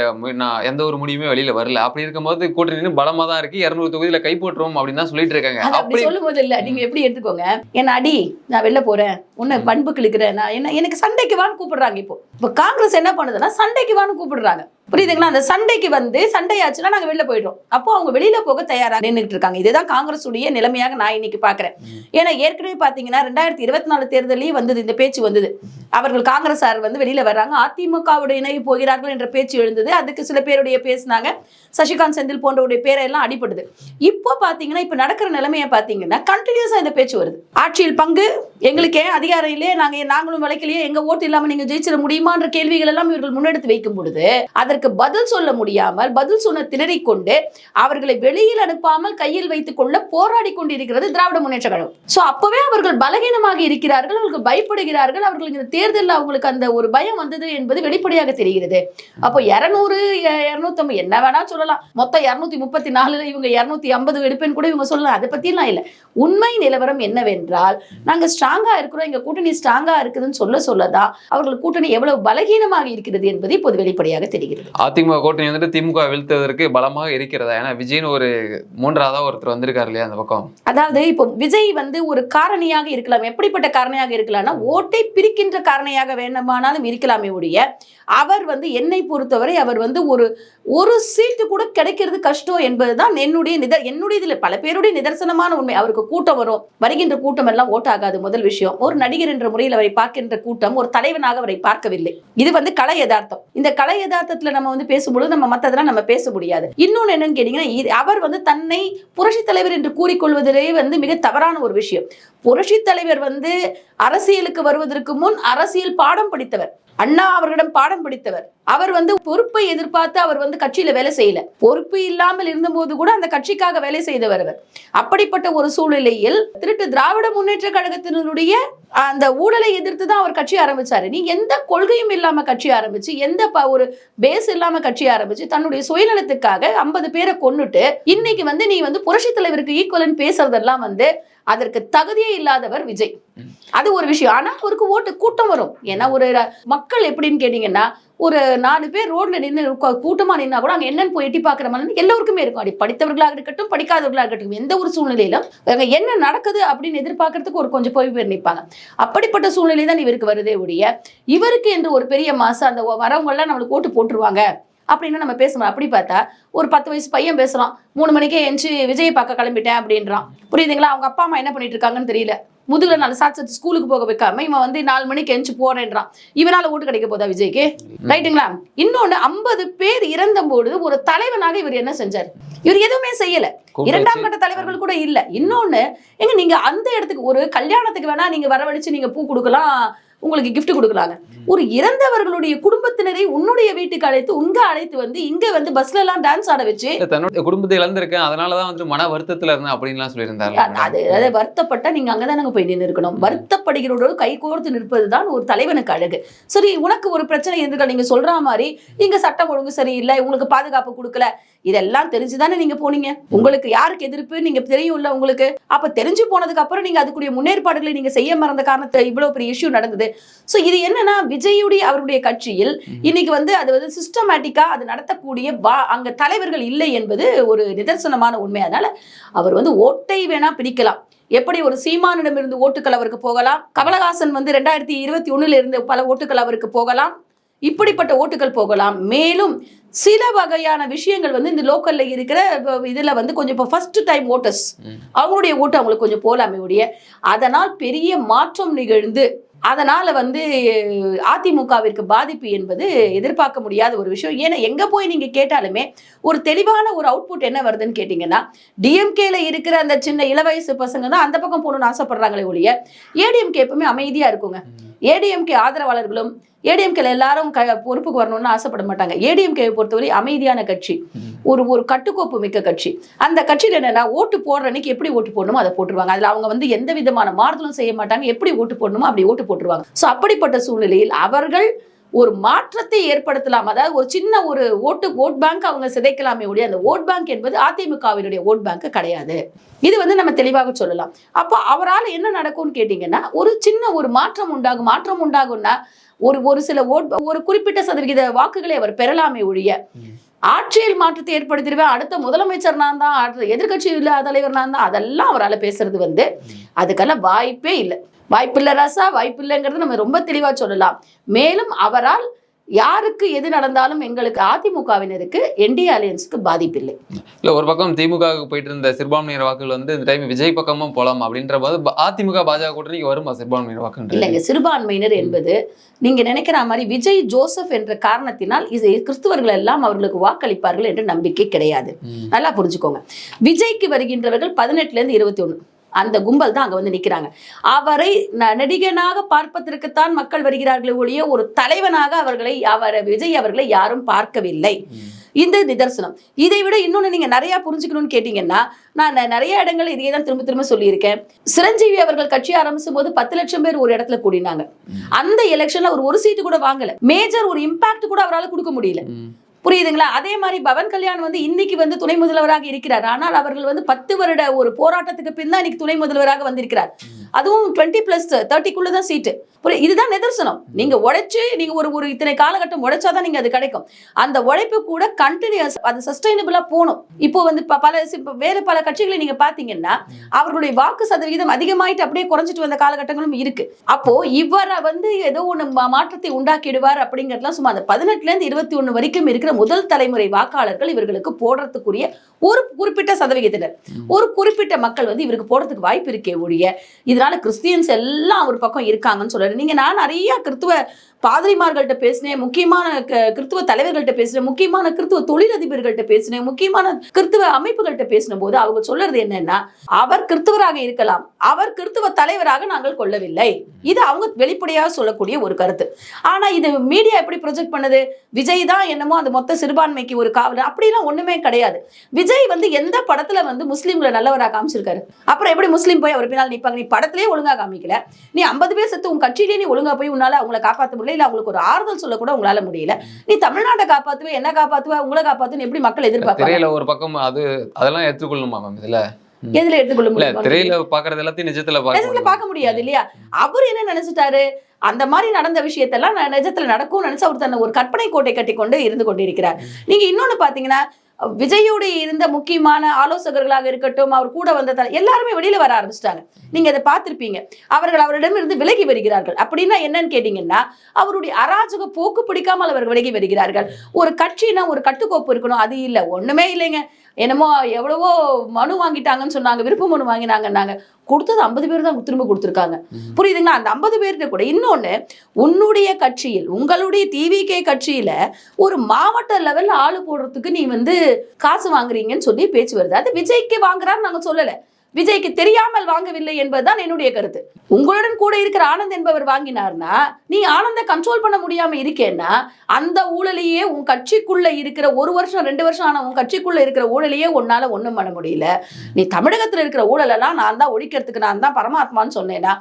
நான் எந்த ஒரு முடிவுமே வெளியில வரல. அப்படி இருக்கும்போது கூட்டணி பலமா தான் இருக்கு. இருநூறு தொகுதியில கைப்பற்றுவோம் அப்படின்னு தான் சொல்லிட்டு இருக்காங்க. அப்படி சொல்லும் போது இல்ல. நீங்க எப்படி எடுத்துக்கோங்க? என்ன அடி நான் வெளில போறேன். உன்னை பண்பு கிழக்கிறேன். நான் என்ன எனக்கு சண்டைக்கு வான்னு கூப்பிடுறாங்க இப்போ. இப்போ காங்கிரஸ் என்ன பண்ணுதுன்னா சண்டைக்கு வான்னு கூப்பிடுறாங்க. புரியுதுங்களா? அந்த சண்டைக்கு வந்து சண்டையாச்சுன்னா நாங்க வெளில போயிடுறோம். அப்போ அவங்க வெளியில போக தயாரா நின்றுட்டு இருக்காங்க. இதுதான் காங்கிரஸ் உடைய நிலைமையாக நான் இன்னைக்கு பாக்குறேன். ஏன்னா ஏற்கனவே பாத்தீங்கன்னா ரெண்டாயிரத்தி இருபத்தி நாலு தேர்தலையும் வந்தது இந்த பேச்சு வந்தது. அவர்கள் காங்கிரஸார் வந்து வெளியில வர்றாங்க. அதிமுகவோட இணைய போகிறார்கள் என்ற பேச்சு எழுந்தது. அதுக்கு சில பேருடைய பேசினாங்க. சசிகாந்த் செந்தில் போன்றவருடைய பேரெல்லாம் அடிபடுது. இப்போ பாத்தீங்கன்னா இப்ப நடக்கிற நிலைமையை பாத்தீங்கன்னா கண்டினியூஸா இந்த பேச்சு வருது. ஆட்சியில் பங்கு எங்களுக்கு ஏன் அதிகாரையிலே நாங்க நாங்களும் விளக்கலையே எங்க ஓட்டு இல்லாம நீங்க ஜெயிச்சிட முடியுமான்ற கேள்விகள் எல்லாம் இவர்கள் முன்னெடுத்து வைக்கும் பொழுது அதற்கு பதில் சொல்ல முடியாமல் பதில் சொன்ன திணறிக் கொண்டு அவர்களை வெளியில் அனுப்பாமல் கையில் வைத்துக் கொள்ள போராடி கொண்டிருக்கிறது திராவிட முன்னேற்ற கழகம். சோ அப்பவே அவர்கள் பலகீனமாக இருக்கிறார்கள் அவர்கள் பயப்படுகிறார்கள் அவர்களுக்கு இந்த தேர்தலில் அவங்களுக்கு அந்த ஒரு பயம் வந்தது என்பது வெளிப்படையாக தெரிகிறது. அப்போ இருநூறு இருநூத்தம்பது என்ன வேணா சொல்லலாம். மொத்தம் இருநூத்தி முப்பத்தி நாலுல இவங்க இருநூத்தி ஐம்பது எடுப்பேன்னு கூட இவங்க சொல்லலாம். அதை பத்திலாம் இல்லை. உண்மை நிலவரம் என்னவென்றால் நாங்க ஸ்ட்ராங்கா இருக்கிறோம் எங்க கூட்டணி ஸ்ட்ராங்கா இருக்குதுன்னு சொல்ல சொல்லதான் அவர்கள் கூட்டணி எவ்வளவு பலகீனமாக இருக்கிறது என்பது இப்போது வெளிப்படையாக தெரிகிறது. அதிமுக கூட்டணி வந்துட்டு திமுக வீழ்த்துவதற்கு பலமாக இருக்கிறதா? ஏன்னா விஜய்னு ஒரு மூன்றாவதா ஒருத்தர் வந்திருக்காரு இல்லையா அந்த பக்கம்? அதாவது இப்போ விஜய் வந்து ஒரு காரணியாக இருக்கலாம். எப்படிப்பட்ட காரணியாக இருக்கலாம்னா ஓட்டை பிரிக்கின்ற காரணியாக வேண்டுமானாலும் இருக்கலாமே ஒழிய அவர் வந்து என்னை பொறுத்தவரை அவர் வந்து ஒரு ஒரு சீட்டு கூட கிடைக்கிறது கஷ்டம் என்பதுதான் என்னுடைய நித என்னுடைய இதில் பல பேருடைய நிதர்சனமான உண்மை. அவருக்கு கூட்டம் வரும். வருகின்ற கூட்டம் எல்லாம் ஓட்டாகாது முதல் விஷயம். ஒரு நடிகர் என்ற முறையில் அவரை பார்க்கின்ற கூட்டம் ஒரு தலைவனாக அவரை பார்க்கவில்லை. இது வந்து கலை யதார்த்தம். இந்த கலை யதார்த்தத்தில் நம்ம வந்து பேசும்பொழுது நம்ம மற்றதெல்லாம் நம்ம பேச முடியாது. இன்னொன்று என்னன்னு கேட்டீங்கன்னா இது- அவர் வந்து தன்னை புரட்சி தலைவர் என்று கூறிக்கொள்வதிலேயே வந்து மிக தவறான ஒரு விஷயம். புரட்சி தலைவர் வந்து அரசியலுக்கு வருவதற்கு முன் அரசியல் பாடம் படித்தவர். அண்ணா அவர்களிடம் பாடம் படித்தவர். அவர் வந்து பொறுப்பை எதிர்பார்த்து அவர் வந்து கட்சியில வேலை செய்யல. பொறுப்பு இல்லாமல் இருந்தபோது கூட அந்த கட்சிக்காக வேலை செய்தவர் அவர். அப்படிப்பட்ட ஒரு சூழ்நிலையில் திருட்டு திராவிட முன்னேற்ற கழகத்தினருடைய அந்த ஊழலை எதிர்த்து தான் அவர் கட்சி ஆரம்பிச்சாரு. நீ எந்த கொள்கையும் இல்லாம கட்சி ஆரம்பிச்சு எந்த ஒரு பேஸ் இல்லாம கட்சி ஆரம்பிச்சு தன்னுடைய சுயநலத்துக்காக ஐம்பது பேரை கொண்டுட்டு இன்னைக்கு வந்து நீ வந்து புரட்சி தலைவருக்கு ஈக்குவலன் பேசுறதெல்லாம் வந்து அதற்கு தகுதியே இல்லாதவர் விஜய். அது ஒரு விஷயம். ஆனா அவருக்கு ஓட்டு கூட்டம் வரும். ஏன்னா ஒரு மக்கள் எப்படின்னு கேட்டீங்கன்னா ஒரு நாலு பேர் ரோட்ல நின்று கூட்டமா நின்னா கூட அங்க என்னன்னு போய் எட்டி பார்க்குற மாதிரி எல்லோருக்குமே இருக்கும். அப்படி படித்தவர்களாக இருக்கட்டும் படிக்காதவர்களாக இருக்கட்டும் எந்த ஒரு சூழ்நிலையிலும் அங்க என்ன நடக்குது அப்படின்னு எதிர்பார்க்கறதுக்கு ஒரு கொஞ்சம் போய் பேர் நிற்பாங்க அப்படிப்பட்ட சூழ்நிலை தான் இவருக்கு வருதே ஒழிய இவருக்கு என்று ஒரு பெரிய மாசம் அந்த வரவங்க எல்லாம் நம்மளுக்கு ஓட்டு போட்டுருவாங்க. அப்படின்னு நம்ம பேசணும் அப்படி பார்த்தா ஒரு பத்து வயசு பையன் பேசுறான் மூணு மணிக்கே எஞ்சி விஜய் பார்க்க கிளம்பிட்டேன் அப்படின்றான். புரியுதுங்களா? அவங்க அப்பா அம்மா என்ன பண்ணிட்டு இருக்காங்கன்னு தெரியல. முதுகுல நாலு சாத்து ஸ்கூலுக்கு போக வைக்காம இவன் வந்து நாலு மணிக்கு எஞ்சி போறேன்றான். இவனால ஓட்டு கிடைக்க போதா விஜய்க்கு? ரைட்டுங்களா? இன்னொன்னு ஐம்பது பேர் இறந்தபோது ஒரு தலைவனாக இவர் என்ன செஞ்சார்? இவர் எதுவுமே செய்யல. இரண்டாம் கட்ட தலைவர்கள் கூட இல்ல. இன்னொன்னு எங்க நீங்க அந்த இடத்துக்கு ஒரு கல்யாணத்துக்கு வேணா நீங்க வரவழைச்சு நீங்க பூ கொடுக்கலாம் உங்களுக்கு gift கொடுக்கலாங்க ஒரு இறந்தவர்களுடைய குடும்பத்தினரை உன்னுடைய வீட்டுக்கு அழைத்து உங்க அழைத்து வந்து இங்க வந்து பஸ்ல எல்லாம் டான்ஸ் ஆட வச்சு தன்னுடைய குடும்பத்தை இழந்திருக்கேன். அதனாலதான் வந்து மன வருத்தத்துல இருந்தேன் அப்படின்லாம் சொல்லியிருந்தாரு. அது- அது அது வருத்தப்பட்டா நீங்க அங்கதானங்க போய் நின்று இருக்கணும் வருத்தப்படுகிறோட கை கோர்த்து நிற்பதுதான் ஒரு தலைவனுக்கு அழகு. சரி உனக்கு ஒரு பிரச்சனை இருந்துக்க நீங்க சொல்ற மாதிரி இங்க சட்டம் ஒழுங்கு சரியில்லை உங்களுக்கு பாதுகாப்பு கொடுக்கல இதெல்லாம் தெரிஞ்சுதானே நீங்க போனீங்க? உங்களுக்கு யாருக்கு எதிர்ப்பு? நீங்க தெரியும்ல உங்களுக்கு. அப்ப தெரிஞ்சு போனதுக்கு அப்புறம் நீங்க அதுக்குரிய முன்னேற்பாடுகளை நீங்க செய்ய மறந்த காரணத்தை இவ்வளவு பெரிய இஷ்யூ நடந்தது. சோ இது என்னன்னா விஜயுடைய அவருடைய கட்சியில் இன்னைக்கு வந்து அது வந்து சிஸ்டமேட்டிக்கா அது நடத்தக்கூடிய வா- அங்க தலைவர்கள் இல்லை என்பது ஒரு நிதர்சனமான உண்மை. அதனால அவர் வந்து ஓட்டை வேணா பிரிக்கலாம். எப்படி ஒரு சீமானிடம் இருந்து ஓட்டுகள் அவருக்கு போகலாம்? கமலஹாசன் வந்து ரெண்டாயிரத்தி இருபத்தி ஒண்ணுல இருந்து பல ஓட்டுகள் அவருக்கு போகலாம். இப்படிப்பட்ட ஓட்டுகள் போகலாம். மேலும் சில வகையான விஷயங்கள் வந்து இந்த லோக்கல்ல இருக்கிற இதுல வந்து கொஞ்சம் இப்போ ஃபர்ஸ்ட் டைம் ஓட்டர்ஸ். அவங்களுடைய ஓட்டு அவங்களுக்கு கொஞ்சம் போலாமே ஒழிய அதனால் பெரிய மாற்றம் நிகழ்ந்து அதனால வந்து அதிமுகவிற்கு பாதிப்பு என்பது எதிர்பார்க்க முடியாத ஒரு விஷயம். ஏன்னா எங்க போய் நீங்க கேட்டாலுமே ஒரு தெளிவான ஒரு அவுட்புட் என்ன வருதுன்னு கேட்டிங்கன்னா டிஎம்கேல இருக்கிற அந்த சின்ன இளவயசு பசங்க தான் அந்த பக்கம் போகணும்னு ஆசைப்படுறாங்களே ஒழிய ஏடிஎம்கே எப்பவுமே அமைதியா இருக்குங்க. ஏடிஎம்கே ஆதரவாளர்களும் ஏடிஎம்கேல எல்லாரும் க பொறுப்புக்கு வரணும்னு ஆசைப்பட மாட்டாங்க. ஏடிஎம்கே பொறுத்தவரை அமைதியான கட்சி. ஒரு ஒரு கட்டுக்கோப்பு மிக்க கட்சி. அந்த கட்சியில் என்னன்னா ஓட்டு போடுற அன்னைக்கு எப்படி ஓட்டு போடணுமோ அதை போட்டுருவாங்க. அதில் அவங்க வந்து எந்த விதமான மாறுதலும் செய்ய மாட்டாங்க. எப்படி ஓட்டு போடணுமோ அப்படி ஓட்டு போட்டுருவாங்க. ஸோ அப்படிப்பட்ட சூழ்நிலையில் அவர்கள் ஒரு மாற்றத்தை ஏற்படுத்தலாம். அதாவது ஒரு சின்ன ஒரு ஓட்டு ஓட் பேங்க் அவங்க சிதைக்கலாமே ஒழிய அந்த ஓட் பேங்க் என்பது அதிமுகவினுடைய ஓட் பேங்க் கிடையாது. இது வந்து நம்ம தெளிவாக சொல்லலாம். அப்போ அவரால் என்ன நடக்கும்னு கேட்டிங்கன்னா ஒரு சின்ன ஒரு மாற்றம் உண்டாகும். மாற்றம் உண்டாகும்னா ஒரு ஒரு சில ஓட் ஒரு குறிப்பிட்ட சதவிகித வாக்குகளை அவர் பெறலாமே ஒழிய ஆட்சியில் மாற்றத்தை ஏற்படுத்திடுவேன் அடுத்த முதலமைச்சர் நான் தான் அடுத்த எதிர்க்கட்சி இல்ல தலைவர் நான் தான் அதெல்லாம் அவரால் பேசுறது வந்து அதுக்கெல்லாம் வாய்ப்பே இல்லை. வாய்ப்பில்லை ராசா வாய்ப்பில்லைங்கிறது நம்ம ரொம்ப தெளிவா சொல்லலாம். மேலும் அவரால் யாருக்கு எது நடந்தாலும் எங்களுக்கு அதிமுகவினருக்கு என்டிஏ அலையன்ஸுக்கு பாதிப்பில்லை. இல்ல ஒரு பக்கம் திமுகவுக்கு போயிட்டு இருந்த சிறுபான்மையினர் வாக்குகள் வந்து இந்த டைம் விஜய் பக்கமும் போலாம் அப்படின்ற போது அதிமுக பாஜக கூட்டணிக்கு வருமா சிறுபான்மையினர் வாக்குன்றது? இல்லைங்க சிறுபான்மையினர் என்பது நீங்க நினைக்கிற மாதிரி விஜய் ஜோசப் என்ற காரணத்தினால் இது கிறிஸ்துவர்கள் எல்லாம் அவர்களுக்கு வாக்களிப்பார்கள் என்ற நம்பிக்கை கிடையாது. நல்லா புரிஞ்சுக்கோங்க. விஜய்க்கு வருகின்றவர்கள் பதினெட்டுல இருந்து இருபத்தி ஒண்ணு. அந்த கும்பல் தான் அங்க வந்து நிக்கிறாங்க. அவரை நடிகனாக பார்ப்பதற்குத்தான் மக்கள் வருகிறார்களே ஒழிய ஒரு தலைவனாக அவர்களை அவர் விஜய் அவர்களை யாரும் பார்க்கவில்லை. இந்த நிதர்சனம். இதை விட இன்னொன்னு நீங்க நிறைய புரிஞ்சுக்கணும்னு கேட்டீங்கன்னா நான் நிறைய இடங்கள் இதையே தான் திரும்ப திரும்ப சொல்லியிருக்கேன். சிரஞ்சீவி அவர்கள் கட்சி ஆரம்பிச்சும் போது பத்து லட்சம் பேர் ஒரு இடத்துல கூடினாங்க. அந்த எலெக்ஷன்ல ஒரு ஒரு சீட்டு கூட வாங்கல. மேஜர் ஒரு இம்பாக்ட் கூட அவரால் கொடுக்க முடியல. புரியுதுங்களா? அதே மாதிரி பவன் கல்யாண் வந்து இன்னைக்கு வந்து துணை முதல்வராக இருக்கிறார். ஆனால் அவர்கள் வந்து பத்து வருட ஒரு போராட்டத்துக்கு பின் தான் இன்னைக்கு துணை முதல்வராக வந்திருக்கிறார். அதுவும் டுவெண்ட்டி பிளஸ் தேர்ட்டிக்குள்ள தான் சீட்டு இதுதான் நிதர்சனம். நீங்க உழைச்சு நீங்க ஒரு ஒரு இத்தனை காலகட்டம் உழைச்சாதான் நீங்க அது கிடைக்கும். அந்த உழைப்பு கூட கண்டினியூஸ் அது சஸ்டைனபிளா போகணும். இப்போ வந்து பல வேற பல கட்சிகளை நீங்க பாத்தீங்கன்னா அவர்களுடைய வாக்கு சதவிகிதம் அதிகமாயிட்டு அப்படியே குறைஞ்சிட்டு வந்த காலகட்டங்களும் இருக்கு. அப்போ இவரை வந்து ஏதோ மா- மாற்றத்தை உண்டாக்கிடுவார் அப்படிங்கறதுலாம் சும்மா அந்த பதினெட்டுல இருந்து இருபத்தி ஒண்ணு வரைக்கும் இருக்கிற முதல் தலைமுறை வாக்காளர்கள் இவர்களுக்கு போடுறதுக்குரிய ஒரு குறிப்பிட்ட சதவிகிதத்தினர். ஒரு குறிப்பிட்ட மக்கள் வந்து இவருக்கு போடுறதுக்கு வாய்ப்பு இருக்கே ஒழிய இதனால கிறிஸ்டியன்ஸ் எல்லாம் ஒரு பக்கம் இருக்காங்கன்னு சொல்றாரு. நீங்க நான் நிறைய கிறிஸ்துவ பாதிரிமார்கள்ட்ட பேசினேன் முக்கியமான கிறித்துவ கிறிஸ்துவ தலைவர்கள்ட்ட பேசினேன் முக்கியமான கிறிஸ்துவ தொழிலதிபர்கள்ட்ட பேசினேன் முக்கியமான கிறிஸ்துவ அமைப்புகள்கிட்ட பேசின போது அவங்க சொல்றது என்னன்னா அவர் கிறிஸ்துவராக இருக்கலாம் அவர் கிறிஸ்துவ தலைவராக நாங்கள் கொள்ளவில்லை. இது அவங்க வெளிப்படையாக சொல்லக்கூடிய ஒரு கருத்து. ஆனா இது மீடியா எப்படி ப்ரொஜெக்ட் பண்ணுது? விஜய் தான் என்னமோ அந்த மொத்த சிறுபான்மைக்கு ஒரு காவலர். அப்படிலாம் ஒண்ணுமே கிடையாது. விஜய் வந்து எந்த படத்துல வந்து முஸ்லீம்களை நல்லவராக காமிச்சிருக்காரு? அப்புறம் எப்படி முஸ்லீம் போய் அவர் பின்னால் நிற்பாங்க நீ படத்திலே ஒழுங்கா காமிக்கல. நீ ஐம்பது பேர் செத்து உன் கட்சியிலேயே நீ ஒழுங்கா போய் உன்னால அவங்கள காப்பாற்ற முடியல இல்ல அவங்களுக்கு ஒரு ஆறுதல் சொல்ல கூட உங்களால முடியல. நீ தமிழ்நாட்டை காப்பாத்துவே என்ன காப்பாத்துவ உங்களை காப்பாத்துன்னு எப்படி மக்கள் எதிர்பார்ப்பாங்க? திரையில ஒரு பக்கம் அது அதெல்லாம் எடுத்துக்கொள்ளணுமா மேம் இதுல? எதுல எடுத்துக்கொள்ள முடியும்? திரையில பாக்குறது எல்லாத்தையும் நிஜத்துல நிஜத்துல பார்க்க முடியாது இல்லையா? அவர் என்ன நினைச்சிட்டாரு? அந்த மாதிரி நடந்த விஷயத்தெல்லாம் நிஜத்துல நடக்கும்னு நினைச்சு அவர் தன்னை ஒரு கற்பனை கோட்டை கட்டி கொண்டு இருந்து கொண்டிருக்கிறார். நீங்க இன்னொன்னு பாத்தீங்கன்னா விஜயோடு இருந்த முக்கியமான ஆலோசகர்களாக இருக்கட்டும் அவர் கூட வந்த எல்லாருமே வெளியில வர ஆரம்பிச்சிட்டாங்க. நீங்க அதை பார்த்திருப்பீங்க. அவர்கள் அவரிடமிருந்து விலகி வருகிறார்கள். அப்படின்னா என்னன்னு கேட்டீங்கன்னா அவருடைய அராஜக போக்கு பிடிக்காமல் அவர் விலகி வருகிறார்கள். ஒரு கட்சினா ஒரு கட்டுக்கோப்பு இருக்கணும். அது இல்லை. ஒண்ணுமே இல்லைங்க. என்னமோ எவ்வளவோ மனு வாங்கிட்டாங்கன்னு சொன்னாங்க விருப்ப மனு வாங்கினாங்கன்னாங்க. கொடுத்தது ஐம்பது பேர் தான் திரும்ப கொடுத்துருக்காங்க. புரியுதுங்களா? அந்த ஐம்பது பேர்கிட்ட கூட இன்னொன்னு உன்னுடைய கட்சியில் உங்களுடைய டிவிகே கட்சியில ஒரு மாவட்ட லெவல்ல ஆளு போடுறதுக்கு நீ வந்து காசு வாங்குறீங்கன்னு சொல்லி பேச்சு வருது. அது விஜய்க்கு வாங்குறான்னு நாங்க சொல்லல. விஜய்க்கு தெரியாமல் வாங்கவில்லை என்பதுதான் என்னுடைய கருத்து. உங்களுடன் கூட இருக்கிற ஆனந்த் என்பவர் வாங்கினார்னா நீ ஆனந்த கண்ட்ரோல் பண்ண முடியாம இருக்கேன்னா அந்த ஊழலையே உன் கட்சிக்குள்ள இருக்கிற ஒரு வருஷம் ரெண்டு வருஷம் ஆன உன் கட்சிக்குள்ள இருக்கிற ஊழலையே உன்னால ஒண்ணும் பண்ண முடியல. நீ தமிழகத்துல இருக்கிற ஊழலெல்லாம் நான் தான் ஒழிக்கிறதுக்கு நான் தான் பரமாத்மான்னு சொன்னேன்னா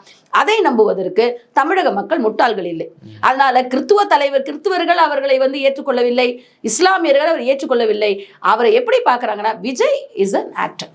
அதை நம்புவதற்கு தமிழக மக்கள் முட்டாள்கள் இல்லை. அதனால கிறித்துவ தலைவர் கிறித்துவர்கள் அவர்களை வந்து ஏற்றுக்கொள்ளவில்லை இஸ்லாமியர்கள் அவர் ஏற்றுக்கொள்ளவில்லை. அவரை எப்படி பார்க்கறாங்கன்னா விஜய் இஸ் அன் ஆக்டர்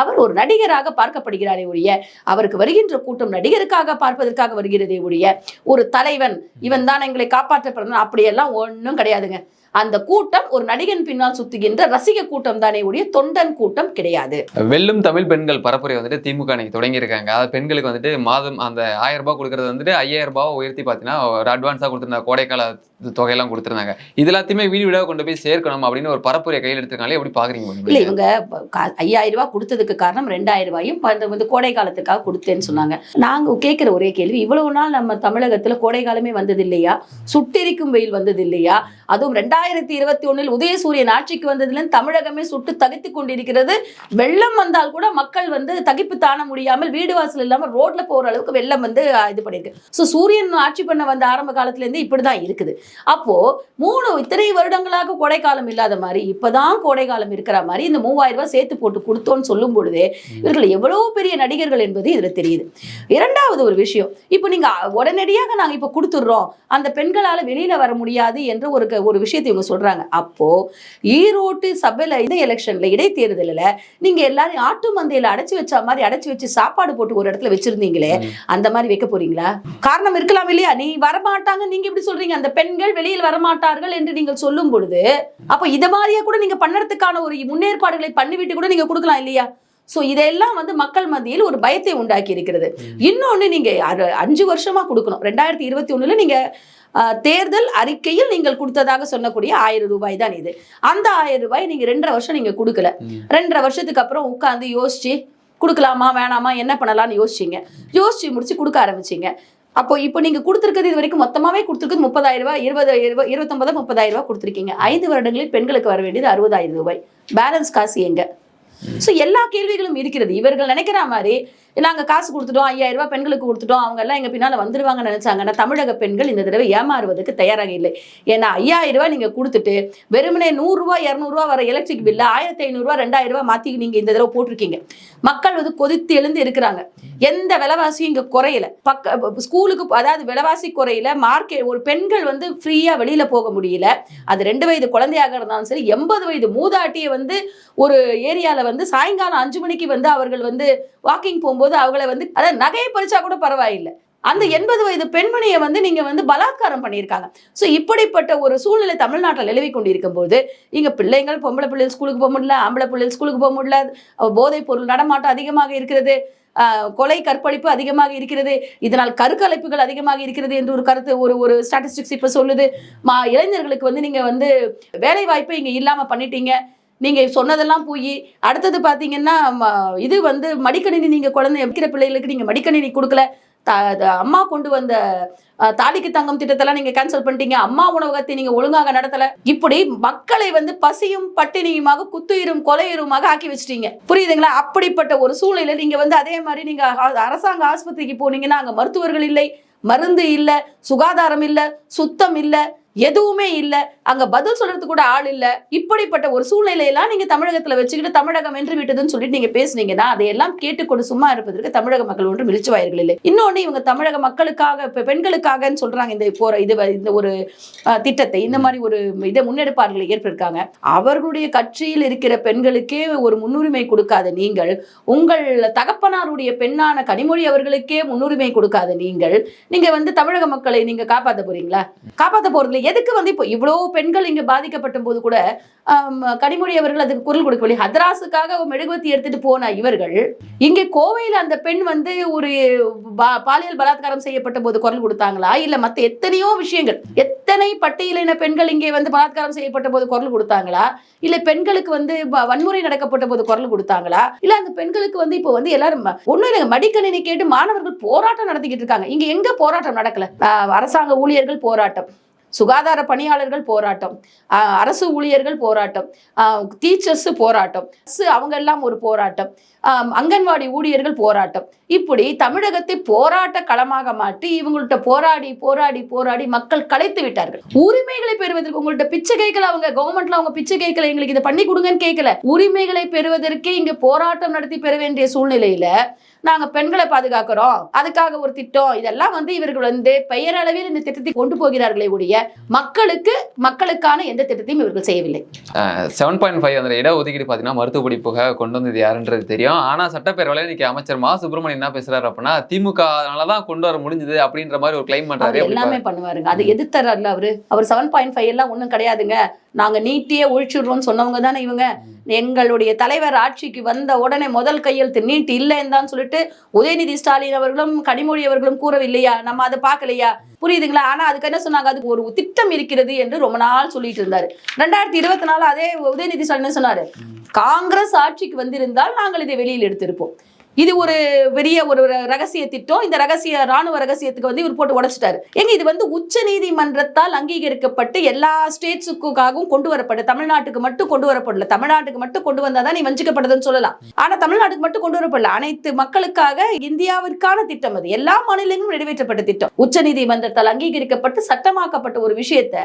அவர் ஒரு நடிகராக பார்க்கப்படுகிறாரே ஒழிய அவருக்கு வருகின்ற கூட்டம் நடிகருக்காக பார்ப்பதற்காக வருகிறதே ஒழிய ஒரு தலைவன் இவன் தான் எங்களை காப்பாற்ற பிறந்தான் அப்படியெல்லாம் ஒன்றும் கிடையாதுங்க. அந்த கூட்டம் ஒரு நடிகன் பின்னால் சுத்துகின்ற ரசிக கூட்டம் தானே உடைய தொண்டன் கூட்டம் கிடையாது. வெல்லும் தமிழ் பெண்கள் பரப்புரை வந்துட்டு திமுக இன்னைக்கு தொடங்கியிருக்காங்க. அதாவது பெண்களுக்கு வந்துட்டு மாதம் அந்த ஆயிரம் ரூபாய் கொடுக்கறது வந்துட்டு ஐயாயிரம் ரூபாய் உயர்த்தி பார்த்தீங்கன்னா ஒரு அட்வான்ஸாக கொடுத்துருந்த கோடைக்கால தொகையெல்லாம் கொடுத்துருந்தாங்க. இது எல்லாத்தையுமே வீடு வீடாக கொண்டு போய் சேர்க்கணும் அப்படின்னு ஒரு பரப்புரையை கையில் எடுத்துருக்காங்களே எப்படி பாக்குறீங்க இல்லை இவங்க ஐயாயிரம் ரூபாய் கொடுத்ததுக்கு காரணம் ரெண்டாயிரம் ரூபாயும் அந்த வந்து கோடை காலத்துக்காக கொடுத்தேன்னு சொன்னாங்க. நாங்கள் கேட்குற ஒரே கேள்வி இவ்வளவு நாள் நம்ம தமிழகத்தில் கோடை காலமே வந்தது இல்லையா சுட்டெரிக்கும் வெயில் வந்தது இல்லையா அதுவும் ரெண்டாயிரத்தி இருபத்தி ஒண்ணில் உதயசூரியன் ஆட்சிக்கு வந்ததுலேருந்து தமிழகமே சுட்டு தகித்து கொண்டிருக்கிறது. வெள்ளம் வந்தால் கூட மக்கள் வந்து தகிப்பு தாண முடியாமல் வீடு வாசல் இல்லாமல் ரோட்ல போற அளவுக்கு வெள்ளம் வந்து இது பண்ணிருக்கு. ஸோ சூரியன் ஆட்சி பண்ண வந்த ஆரம்ப காலத்துலேருந்து இப்படி தான் இருக்குது. அப்போ மூணு இத்தனை வருடங்களாக கோடைக்காலம் இல்லாத மாதிரி இப்பதான் கோடைக்காலம் இருக்கிற மாதிரி இந்த மூவாயிரம் ரூபாய் சேர்த்து போட்டு கொடுத்தோன்னு சொல்லும் பொழுதே இவர்கள் எவ்வளவு பெரிய நடிகர்கள் என்பது இதுல தெரியுது. இரண்டாவது ஒரு விஷயம் இப்போ நீங்க உடனடியாக நாங்க இப்ப கொடுத்துடுறோம் அந்த பெண்களால வெளியில வர முடியாது என்ற ஒரு ஒரு விஷயத்தை இவங்க சொல்றாங்க. அப்போ ஈரோட்டு சபையில இந்த எலெக்ஷன்ல இடைத்தேர்தலில் நீங்க எல்லாரும் ஆட்டு மந்தையில அடைச்சு வச்ச மாதிரி அடைச்சு வச்சு சாப்பாடு போட்டு ஒரு இடத்துல வச்சிருந்தீங்களே அந்த மாதிரி வைக்க போறீங்களா? காரணம் இருக்கலாம் இல்லையா? நீ வரமாட்டாங்க நீங்க எப்படி சொல்றீங்க? அந்த பெண்கள் வெளியில் வரமாட்டார்கள் என்று நீங்கள் சொல்லும் பொழுது அப்ப இத மாதிரியா கூட நீங்க பண்ணறதுக்கான ஒரு முன்னேற்பாடுகளை பண்ணிவிட்டு கூட நீங்க கொடுக்கலாம் இல்லையா? சோ இதெல்லாம் வந்து மக்கள் மத்தியில் ஒரு பயத்தை உண்டாக்கி இருக்கிறது. இன்னொன்னு நீங்க அறு- அஞ்சு வருஷமா கொடுக்கணும். ரெண்டாயிரத்தி இருபத்தி ஒண்ணுல நீங்க ஆஹ், தேர்தல் அறிக்கையில் நீங்கள் கொடுத்ததாக சொன்னக்கூடிய ஆயிரம் ரூபாய் தான் இது. அந்த ஆயிரம் ரூபாய் நீங்க ரெண்டரை வருஷம் நீங்க கொடுக்கல. ரெண்டரை வருஷத்துக்கு அப்புறம் உட்காந்து யோசிச்சு கொடுக்கலாமா வேணாமா என்ன பண்ணலாம்னு யோசிச்சீங்க. யோசிச்சு முடிச்சு கொடுக்க ஆரம்பிச்சீங்க. அப்போ இப்போ நீங்க கொடுத்துருக்கிறது இது வரைக்கும் மொத்தமாவே கொடுத்துருக்கிறது முப்பதாயிரம் ரூபாய் இருபது இருபது இருபத்தொன்பது முப்பதாயிரம் ரூபாய் கொடுத்துருக்கீங்க. ஐந்து வருடங்களில் பெண்களுக்கு வர வேண்டியது அறுபதாயிரம் ரூபாய். பேலன்ஸ் காசு எங்க? ஸோ எல்லா கேள்விகளும் இருக்கிறது. இவர்கள் நினைக்கிற மாதிரி நாங்கள் காசு கொடுத்துட்டோம் ஐயாயிரம் ரூபாய் பெண்களுக்கு கொடுத்துட்டோம் அவங்க எல்லாம் எங்க பின்னால் வந்துடுவாங்கன்னு நினைச்சாங்கன்னா தமிழக பெண்கள் இந்த தடவை ஏமாறுவதற்கு தயாராக இல்லை. ஏன்னா ஐயாயிரம் ரூபாய் நீங்க கொடுத்துட்டு வெறுமனே நூறுரூவா இரநூறுவா வர எலக்ட்ரிக் பில்லு ஆயிரத்தி ஐநூறுரூவா ரெண்டாயிரம் ரூபாய் மாற்றி நீங்க இந்த தடவை போட்டிருக்கீங்க. மக்கள் வந்து கொதித்து எழுந்து இருக்கிறாங்க. எந்த விலைவாசியும் இங்க குறையல. பக்க ஸ்கூலுக்கு அதாவது விலைவாசி குறையில. மார்க்கெட் ஒரு பெண்கள் வந்து ஃப்ரீயா வெளியில போக முடியல. அது ரெண்டு வயது குழந்தையாக இருந்தாலும் சரி எண்பது வயது மூதாட்டியை வந்து ஒரு ஏரியால வந்து சாயங்காலம் அஞ்சு மணிக்கு வந்து அவர்கள் வந்து வாக்கிங் போகும்போது அவங்கள வந்து அதாவது நகையை பறிச்சா கூட பரவாயில்லை. அந்த எண்பது வயது பெண்மணியை வந்து நீங்க வந்து பலாத்காரம் பண்ணியிருக்காங்க. ஸோ இப்படிப்பட்ட ஒரு சூழ்நிலை தமிழ்நாட்டில் நிலவி கொண்டிருக்கும் போது இங்க பிள்ளைங்கள் பொம்பளை பிள்ளைகள் ஸ்கூலுக்கு போக முடியல ஆம்பளை பிள்ளைகள் ஸ்கூலுக்கு போக முடியல போதைப் பொருள் நடமாட்டம் அதிகமாக இருக்கிறது கொலை கற்பழிப்பு அதிகமாக இருக்கிறது இதனால் கருக்கலைப்புகள் அதிகமாக இருக்கிறது என்று ஒரு கருத்து ஒரு ஒரு ஸ்டாட்டிஸ்டிக்ஸ் இப்போ சொல்லுது. மா இளைஞர்களுக்கு வந்து நீங்க வந்து வேலை வாய்ப்பை இங்க இல்லாம பண்ணிட்டீங்க. நீங்கள் சொன்னதெல்லாம் போய் அடுத்தது பார்த்தீங்கன்னா ம- இது வந்து மடிக்கணினி நீங்கள் குழந்தை வைக்கிற பிள்ளைகளுக்கு நீங்கள் மடிக்கணினி கொடுக்கல. த- அம்மா கொண்டு வந்த தாலிக்கு தங்கம் திட்டத்தெல்லாம் நீங்க கேன்சல் பண்ணிட்டீங்க. அம்மா உணவகத்தை நீங்க ஒழுங்காக நடத்தல. இப்படி மக்களை வந்து பசியும் பட்டினியுமாக குத்துயிரும் கொலையுருமாக ஆக்கி வச்சிட்டீங்க. புரியுதுங்களா? அப்படிப்பட்ட ஒரு சூழ்நிலை நீங்க வந்து அதே மாதிரி நீங்க அரசாங்க ஆஸ்பத்திரிக்கு போனீங்கன்னா அங்க மருத்துவர்கள் இல்லை மருந்து இல்லை சுகாதாரம் இல்லை சுத்தம் இல்லை எதுவுமே இல்ல. அங்க பதில் சொல்றதுக்கு கூட ஆள் இல்லை. இப்படிப்பட்ட ஒரு சூழ்நிலையெல்லாம் நீங்க தமிழகத்துல வச்சுக்கிட்டு தமிழகம் வென்று விட்டதுன்னு சொல்லிட்டு நீங்க பேசுனீங்கன்னா அதையெல்லாம் கேட்டுக்கொண்டு சும்மா இருப்பதற்கு தமிழக மக்கள் ஒன்று இழிச்சுவாயர்கள் இல்லை இன்னொன்னு இவங்க தமிழக மக்களுக்காக இப்ப பெண்களுக்காகன்னு சொல்றாங்க. இந்த போற இது இந்த ஒரு திட்டத்தை இந்த மாதிரி ஒரு இதை முன்னெடுப்பார்களை ஏற்பிருக்காங்க அவர்களுடைய கட்சியில் இருக்கிற பெண்களுக்கே ஒரு முன்னுரிமை கொடுக்காத நீங்கள் உங்கள் தகப்பனாருடைய பெண்ணான கனிமொழி அவர்களுக்கே முன்னுரிமை கொடுக்காத நீங்கள் நீங்க வந்து தமிழக மக்களை நீங்க காப்பாத்த போறீங்களா? காப்பாத்த போறதுல எதுக்கு வந்து இப்போ இவ்வளோ பெண்கள் இங்கே பாதிக்கப்பட்ட போது கூட கனிமொழி அவர்கள் அதுக்கு குரல் கொடுக்கவில்லை ஹத்ராஸுக்காக மெழுகுவத்தி எடுத்துட்டு போன இவர்கள் இங்கே கோவையில் அந்த பெண் வந்து ஒரு பா- பாலியல் பலாத்காரம் செய்யப்பட்ட போது குரல் கொடுத்தாங்களா? இல்லை மற்ற எத்தனையோ விஷயங்கள் எத்தனை பட்டியலின பெண்கள் இங்கே வந்து பலாத்காரம் செய்யப்பட்ட போது குரல் கொடுத்தாங்களா? இல்லை பெண்களுக்கு வந்து வன்முறை நடக்கப்பட்ட போது குரல் கொடுத்தாங்களா? இல்லை அந்த பெண்களுக்கு வந்து இப்போ வந்து எல்லாரும் ஒன்றும் இல்லைங்க மடிக்கணினி கேட்டு மாணவர்கள் போராட்டம் நடத்திக்கிட்டு இருக்காங்க. இங்க எங்க போராட்டம் நடக்கல? அரசாங்க ஊழியர்கள் போராட்டம். சுகாதார பணியாளர்கள் போராட்டம் அரசு ஊழியர்கள் போராட்டம் டீச்சர்ஸ் போராட்டம் அவங்க எல்லாம் ஒரு போராட்டம். அங்கன்வாடி ஊழியர்கள் போராட்டம். இப்படி தமிழகத்தை போராட்ட களமாக மாற்றி இவங்கள்ட்ட போராடி போராடி போராடி மக்கள் கலைத்து விட்டார்கள். உரிமைகளை பெறுவதற்கு உங்கள்ட்ட பிச்சை கேட்கல அவங்க. கவர்மெண்ட்ல அவங்க பிச்சை கேட்கல. எங்களுக்கு இதை பண்ணி கொடுங்கன்னு கேட்கல. உரிமைகளை பெறுவதற்கே இங்க போராட்டம் நடத்தி பெற வேண்டிய சூழ்நிலையில நாங்க பெண்களை பாதுகாக்கிறோம். அதுக்காக ஒரு திட்டம். இதெல்லாம் வந்து இவர்கள் வந்து பெயரளவில் இந்த திட்டத்தை கொண்டு போகிறார்களே ஒழிய மக்களுக்கு மக்களுக்கான எந்த திட்டத்தையும் இவர்கள் செய்யவில்லை. செவன் பாயிண்ட் ஃபைவ் அந்த இட ஒதுக்கீடு பார்த்தீங்கன்னா மருத்துவ படிப்புக கொண்டு வந்தது யாருன்றது தெரியும். ஆனா சட்டப்பேரவையில் இன்னைக்கு அமைச்சர் மா. சுப்பிரமணியன் என்ன பேசுறாரு அப்படின்னா திமுக தான் கொண்டு வர முடிஞ்சது அப்படின்ற மாதிரி ஒரு கிளைம் பண்றாரு எல்லாமே பண்ணுவாருங்க. அதை எதிர்த்தரார்ல அவரு. அவர் செவன் பாயிண்ட் ஃபைவ் எல்லாம் ஒண்ணும் கிடையாதுங்க. நாங்க நீட்டியே ஒழிச்சிடுறோம்னு சொன்னவங்க தானே இவங்க. எங்களுடைய தலைவர் ஆட்சிக்கு வந்த உடனே முதல் கையெழுத்து நீட் இல்லைன்னு தான் சொல்லிட்டு உதயநிதி ஸ்டாலின் அவர்களும் கனிமொழி அவர்களும் கூறவில்லையா? நம்ம அதை பார்க்கலையா? புரியுதுங்களா? ஆனா அதுக்கு என்ன சொன்னாங்க? அதுக்கு ஒரு திட்டம் இருக்கிறது என்று ரொம்ப நாள் சொல்லிட்டு இருந்தாரு. ரெண்டாயிரத்தி இருபத்தி நாலு அதே உதயநிதி ஸ்டாலின் என்ன சொன்னாரு? காங்கிரஸ் ஆட்சிக்கு வந்திருந்தால் நாங்கள் இதை வெளியில் எடுத்திருப்போம். இது ஒரு பெரிய ஒரு ரகசிய திட்டம். இந்த ரகசிய ராணுவ ரகசியத்துக்கு வந்து இவர் போட்டு உடைச்சிட்டாரு. எங்க இது வந்து உச்ச நீதிமன்றத்தால் அங்கீகரிக்கப்பட்டு எல்லா ஸ்டேட்ஸுக்காகவும் கொண்டு வரப்படும் தமிழ்நாட்டுக்கு மட்டும் கொண்டு வரப்படல. தமிழ்நாட்டுக்கு மட்டும் கொண்டு வந்தாதான் நீ வஞ்சிக்கப்படுதுன்னு சொல்லலாம். ஆனா தமிழ்நாட்டுக்கு மட்டும் கொண்டு வரப்படல. அனைத்து மக்களுக்காக இந்தியாவிற்கான திட்டம் அது. எல்லா மாநிலங்களும் நிறைவேற்றப்பட்ட திட்டம். உச்ச நீதிமன்றத்தால் அங்கீகரிக்கப்பட்டு சட்டமாக்கப்பட்ட ஒரு விஷயத்த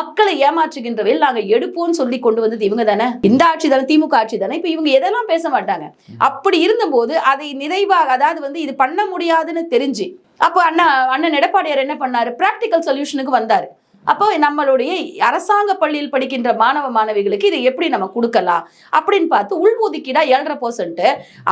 மக்களை ஏமாற்றுகின்ற வகையில் நாங்க எடுப்போம்னு சொல்லி கொண்டு வந்தது இவங்க தானே. இந்த ஆட்சி தானே திமுக ஆட்சி தானே. இப்ப இவங்க எதெல்லாம் பேச மாட்டாங்க? அப்படி இருந்தபோது அதை நிறைவாக அதாவது வந்து இது பண்ண முடியாதுன்னு தெரிஞ்சு அப்போ அண்ணா அண்ணன் எடப்பாடியார் என்ன பண்ணாரு? பிராக்டிக்கல் சொல்யூஷனுக்கு வந்தாரு. அப்போ நம்மளுடைய அரசாங்க பள்ளியில் படிக்கின்ற மாணவ மாணவிகளுக்கு இதை எப்படி நம்ம கொடுக்கலாம்? அப்படின்னு பார்த்து உள்ஒதுக்கீடா ஏழரை பர்சன்ட்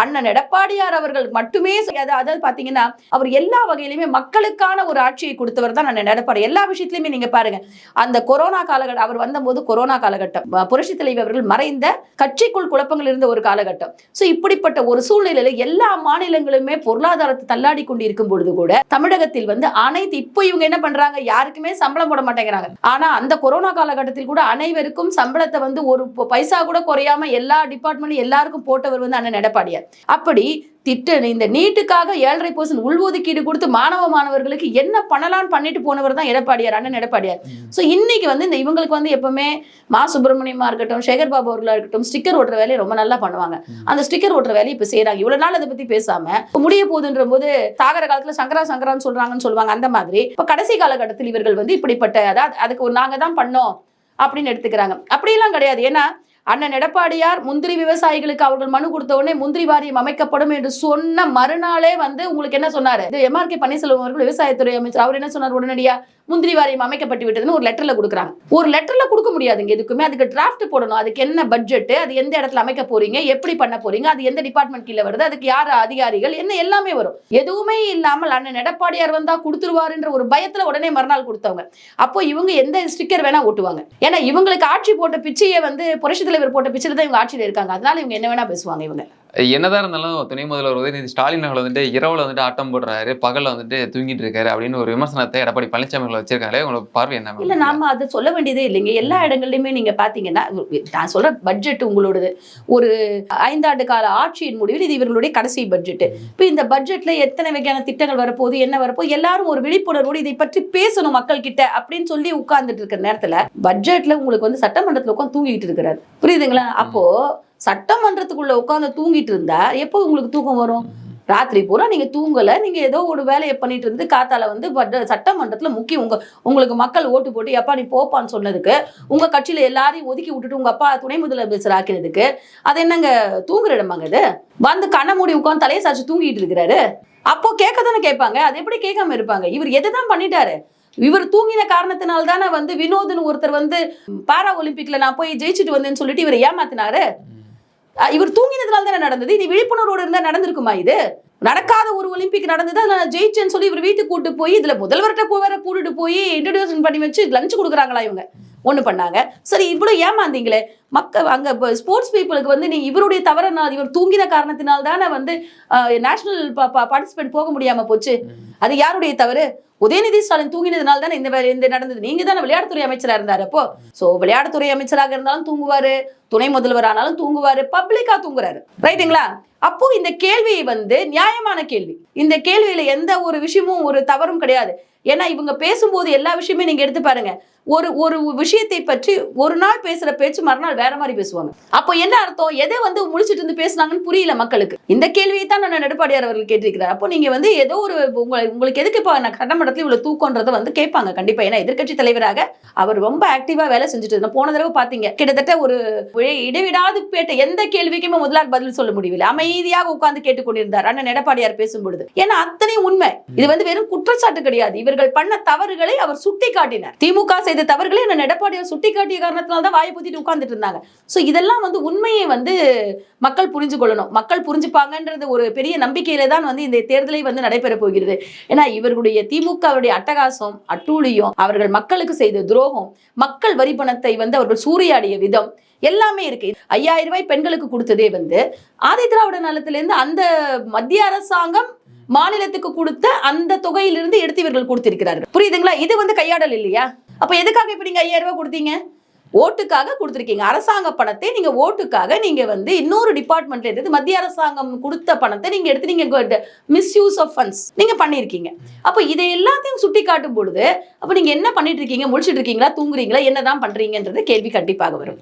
அண்ணன் எடப்பாடியார் அவர்கள் மட்டுமே அதாவது பாத்தீங்கன்னா அவர் எல்லா வகையிலுமே மக்களுக்கான ஒரு ஆட்சியை கொடுத்தவர் தான் அண்ணன் எடப்பாடி. எல்லா விஷயத்திலுமே நீங்க பாருங்க. அந்த கொரோனா காலகட்டம் அவர் வந்தபோது கொரோனா காலகட்டம். புரட்சி தலைவி அவர்கள் மறைந்த கட்சிக்குள் குழப்பங்கள் இருந்த ஒரு காலகட்டம். சோ இப்படிப்பட்ட ஒரு சூழ்நிலையில எல்லா மாநிலங்களுமே பொருளாதாரத்தை தள்ளாடி கொண்டு இருக்கும் பொழுது கூட தமிழகத்தில் வந்து அனைத்து இப்போ இவங்க என்ன பண்றாங்க? யாருக்குமே சம்பளம் போட மாட்டாங்க. மாட்டேங்கிறாங்க ஆனா அந்த கொரோனா காலகட்டத்தில் கூட அனைவருக்கும் சம்பளத்தை வந்து ஒரு பைசா கூட குறையாம எல்லா டிபார்ட்மெண்ட் எல்லாருக்கும் போட்டவர் வந்து அண்ணன் எடப்பாடியார். அப்படி திட்ட. இந்த நீட்டுக்காக ஏழரை பர்சன்ட் உள்ஒதுக்கீடு கொடுத்து மாணவ மாணவர்களுக்கு என்ன பண்ணலாம்னு பண்ணிட்டு போனவர் தான் எடப்பாடியார் அண்ணன் எடப்பாடியார். ஸோ இன்னைக்கு வந்து இந்த இவங்களுக்கு வந்து எப்பவுமே மா. சுப்பிரமணியமா இருக்கட்டும் சேகர் பாபு அவர்களா இருக்கட்டும் ஸ்டிக்கர் ஓட்டுற வேலையை ரொம்ப நல்லா பண்ணுவாங்க. அந்த ஸ்டிக்கர் ஓட்டுற வேலையை இப்போ செய்றாங்க. இவ்வளவு நாள் அதை பத்தி பேசாம முடிய போகுதுன்ற போது தாகர காலத்துல சங்கரா சங்கரான்னு சொல்றாங்கன்னு சொல்லுவாங்க அந்த மாதிரி. இப்ப கடைசி காலகட்டத்தில் இவர்கள் வந்து இப்படிப்பட்ட அதாவது அதுக்கு ஒரு நாங்க தான் பண்ணோம் அப்படின்னு எடுத்துக்கிறாங்க. அப்படியெல்லாம் கிடையாது. ஏன்னா அண்ணன் எடப்பாடியார் முந்திரி விவசாயிகளுக்கு அவர்கள் மனு கொடுத்த உடனே முந்திரி வாரியம் அமைக்கப்படும் என்று சொன்ன மறுநாளே வந்து உங்களுக்கு என்ன சொன்னாரு? இது எம்ஆர்கே பன்னீர்செல்வம் அவர்கள் விவசாயத்துறை அமைச்சர். அவர் என்ன சொன்னார்? உடனடியா முந்திரி வாரியம் அமைக்கப்பட்டு விட்டதுன்னு ஒரு லெட்டர்ல கொடுக்குறாங்க. ஒரு லெட்டர்ல கொடுக்க முடியாதுங்க எதுக்குமே. அதுக்கு டிராஃப்ட் போடணும். அதுக்கு என்ன பட்ஜெட் அது எந்த இடத்துல அமைக்க போறீங்க? எப்படி பண்ண போறீங்க? அது எந்த டிபார்ட்மெண்ட் கீழே வருது? அதுக்கு யார் அதிகாரிகள்? என்ன எல்லாமே வரும். எதுவுமே இல்லாமல் அண்ணன் எடப்பாடியார் வந்தா கொடுத்துருவாருன்ற ஒரு பயத்துல உடனே மறுநாள் கொடுத்தவங்க. அப்போ இவங்க எந்த ஸ்டிக்கர் வேணா ஓட்டுவாங்க. ஏன்னா இவங்களுக்கு ஆட்சி போட்ட பிச்சையை வந்து புரட்சி தலைவர் போட்ட பிச்சையில தான் இவங்க ஆட்சியில இருக்காங்க. அதனால இவங்க என்ன வேணா பேசுவாங்க இவங்க. என்னதான் இருந்தாலும் துணை முதல்வர் உதயநிதி ஸ்டாலின் அவர்கள் வந்துட்டு இரவுல வந்துட்டு ஆட்டம் போடுறாரு பகல்ல வந்துட்டு தூங்கிட்டு இருக்காரு அப்படின்னு ஒரு விமர்சனத்தை எடப்பாடி பழனிசாமி அவர்கள் வச்சிருக்காங்களே உங்களுக்கு பார்வை என்ன இல்ல நாம அதை சொல்ல வேண்டியதே இல்லைங்க. எல்லா இடங்கள்லயுமே நீங்க பாத்தீங்கன்னா நான் சொல்ற பட்ஜெட் உங்களோடது. ஒரு ஐந்தாண்டு கால ஆட்சியின் முடிவில் இது இவர்களுடைய கடைசி பட்ஜெட் இப்போ இந்த பட்ஜெட்ல எத்தனை வகையான திட்டங்கள் வரப்போகுது என்ன வரப்போகுது எல்லாரும் ஒரு விழிப்புணர்வோடு இதை பற்றி பேசணும் மக்கள் கிட்ட அப்படின்னு சொல்லி உட்கார்ந்துட்டு இருக்கிற நேரத்துல பட்ஜெட்ல உங்களுக்கு வந்து சட்டமன்றத்துல உட்காந்து தூங்கிட்டு இருக்கிறாரு. புரியுதுங்களா? அப்போ சட்டமன்றத்துக்குள்ள உட்காந்து தூங்கிட்டு இருந்தா எப்போ உங்களுக்கு தூக்கம் வரும்? ராத்திரி பூரா நீங்க தூங்கல. நீங்க ஏதோ ஒரு வேலையை பண்ணிட்டு இருந்து காத்தால வந்து பட் சட்டமன்றத்துல முக்கிய உங்க உங்களுக்கு மக்கள் ஓட்டு போட்டு எப்பா நீ போப்பான்னு சொன்னதுக்கு உங்க கட்சியில எல்லாரையும் ஒதுக்கி விட்டுட்டு உங்க அப்பா துணை முதலமைச்சர் ஆக்கினதுக்கு அது என்னங்க தூங்குற இடமாங்க இது? வந்து கண்ணை மூடி உட்காந்து தலையை சாச்சு தூங்கிட்டு இருக்கிறாரு. அப்போ கேட்க தானே கேட்பாங்க. அது எப்படி கேட்காம இருப்பாங்க? இவர் எதை தான் பண்ணிட்டாரு? இவர் தூங்கின காரணத்தினால தானே வந்து வினோத்னு ஒருத்தர் வந்து பாரா ஒலிம்பிக்ல நான் போய் ஜெயிச்சுட்டு வந்தேன்னு சொல்லிட்டு இவர் ஏமாத்தினாரு? இவர் தூங்கினதுனால தானே நடந்தது? இது விழிப்புணர்வோடு இருந்தால் நடந்திருக்குமா இது? நடக்காத ஒரு ஒலிம்பிக் நடந்தது அதில் நான் ஜெயிச்சேன்னு சொல்லி இவர் வீட்டுக்கு கூட்டு போய் இதில் முதல்வர்கிட்ட கூ- வேற கூட்டிட்டு போய் இன்ட்ரடியூஷன் பண்ணி வச்சு லஞ்ச் கொடுக்குறாங்களா இவங்க? ஒன்று பண்ணாங்க. சரி இவ்வளோ ஏமாந்தீங்களே. மக்கள் அங்கே ஸ்போர்ட்ஸ் பீப்புளுக்கு வந்து நீ இவருடைய தவறனால் இவர் தூங்கின காரணத்தினால் தானே வந்து நேஷனல் பார்ட்டிசிபேட் போக முடியாமல் போச்சு. அது யாருடைய தவறு? உதயநிதி ஸ்டாலின் தூங்கினதுனால தானே இந்த இந்த நடந்தது. நீங்க தானே விளையாட்டுத்துறை அமைச்சராக இருந்தார் அப்போ. ஸோ விளையாட்டுத்துறை அமைச்சராக இருந்தாலும் தூங்குவாரு. துணை முதல்வர் ஆனாலும் தூங்குவாரு. பப்ளிக்கா தூங்குறாரு. ரைட்டுங்களா அப்போ இந்த கேள்வி வந்து நியாயமான கேள்வி. இந்த கேள்வியில எந்த ஒரு விஷயமும் ஒரு தவறும் கிடையாது. ஏன்னா இவங்க பேசும்போது எல்லா விஷயமே நீங்க எடுத்து பாருங்க. ஒரு ஒரு விஷயத்தை பற்றி ஒரு நாள் பேசுற பேச்சு மறுநாள் வேற மாதிரி பேசுவாங்க. அப்போ என்ன அர்த்தம்? எதை வந்து முடிச்சிட்டு இருந்து பேசுனாங்கன்னு புரியல மக்களுக்கு. இந்த கேள்வியை தான் நான் எடப்பாடியார் அவர்கள் கேட்டிருக்கிறார். அப்போ நீங்க வந்து ஏதோ ஒரு உங்களுக்கு உங்களுக்கு எதுக்கு இப்போ நான் சட்டமன்றத்தில் இவ்வளவு தூக்கம்ன்றதை வந்து கேட்பாங்க. கண்டிப்பா. ஏன்னா எதிர்க்கட்சி தலைவராக அவர் ரொம்ப ஆக்டிவா வேலை செஞ்சுட்டு இருந்தார். போன தடவை பாத்தீங்க. கிட்டத்தட்ட ஒரு இடைவிடாது பேட்ட எந்த கேள்விக்குமே முதலாக பதில் சொல்ல முடியவில்லை. அமைதியாக உட்கார்ந்து கேட்டுக்கொண்டிருந்தார் அண்ணன் எடப்பாடியார் பேசும்பொழுது. ஏன்னா அத்தனை உண்மை. இது வந்து வெறும் குற்றச்சாட்டு கிடையாது. இவர்கள் பண்ண தவறுகளை அவர் சுட்டி காட்டினார் திமுக செய்த தவறுகளை அண்ணன் எடப்பாடியார் சுட்டி காட்டிய காரணத்தினால தான் வாயை பூத்திட்டு உட்கார்ந்துட்டு இருந்தாங்க ஸோ இதெல்லாம் வந்து உண்மையை வந்து மக்கள் புரிஞ்சு கொள்ளணும் மக்கள் புரிஞ்சுப்பாங்கன்றது ஒரு பெரிய நம்பிக்கையில தான் வந்து இந்த தேர்தலை வந்து நடைபெற போகிறது. ஏன்னா இவர்களுடைய திமுகவுடைய அட்டகாசம் அட்டூழியம் அவர்கள் மக்களுக்கு செய்த துரோகம் மக்கள் வரி பணத்தை வந்து அவர்கள் சூறையாடிய விதம் எல்லாமே இருக்கு. ஐயாயிரம் ரூபாய் பெண்களுக்கு கொடுத்ததே வந்து ஆதி திராவிட நலத்திலிருந்து அந்த மத்திய அரசாங்கம் மாநிலத்துக்கு கொடுத்த அந்த தொகையிலிருந்து எடுத்து இவர்கள் கொடுத்திருக்கிறார்கள். புரியுதுங்களா? இது வந்து கையாடல் இல்லையா? அப்போ எதுக்காக இப்ப நீங்கள் ஐயாயிரம் ரூபாய் கொடுத்தீங்க? ஓட்டுக்காக கொடுத்துருக்கீங்க. அரசாங்க பணத்தை நீங்கள் ஓட்டுக்காக நீங்கள் வந்து இன்னொரு டிபார்ட்மெண்ட்ல இருந்து மத்திய அரசாங்கம் கொடுத்த பணத்தை நீங்கள் எடுத்து நீங்கள் மிஸ்யூஸ் ஆஃப் ஃபண்ட்ஸ் நீங்கள் பண்ணியிருக்கீங்க. அப்போ இதை எல்லாத்தையும் சுட்டி காட்டும் பொழுது அப்போ நீங்கள் என்ன பண்ணிட்டு இருக்கீங்க? முடிச்சிட்டு இருக்கீங்களா? தூங்குறீங்களா? என்னதான் பண்ணுறீங்கன்றது கேள்வி கண்டிப்பாக வரும்.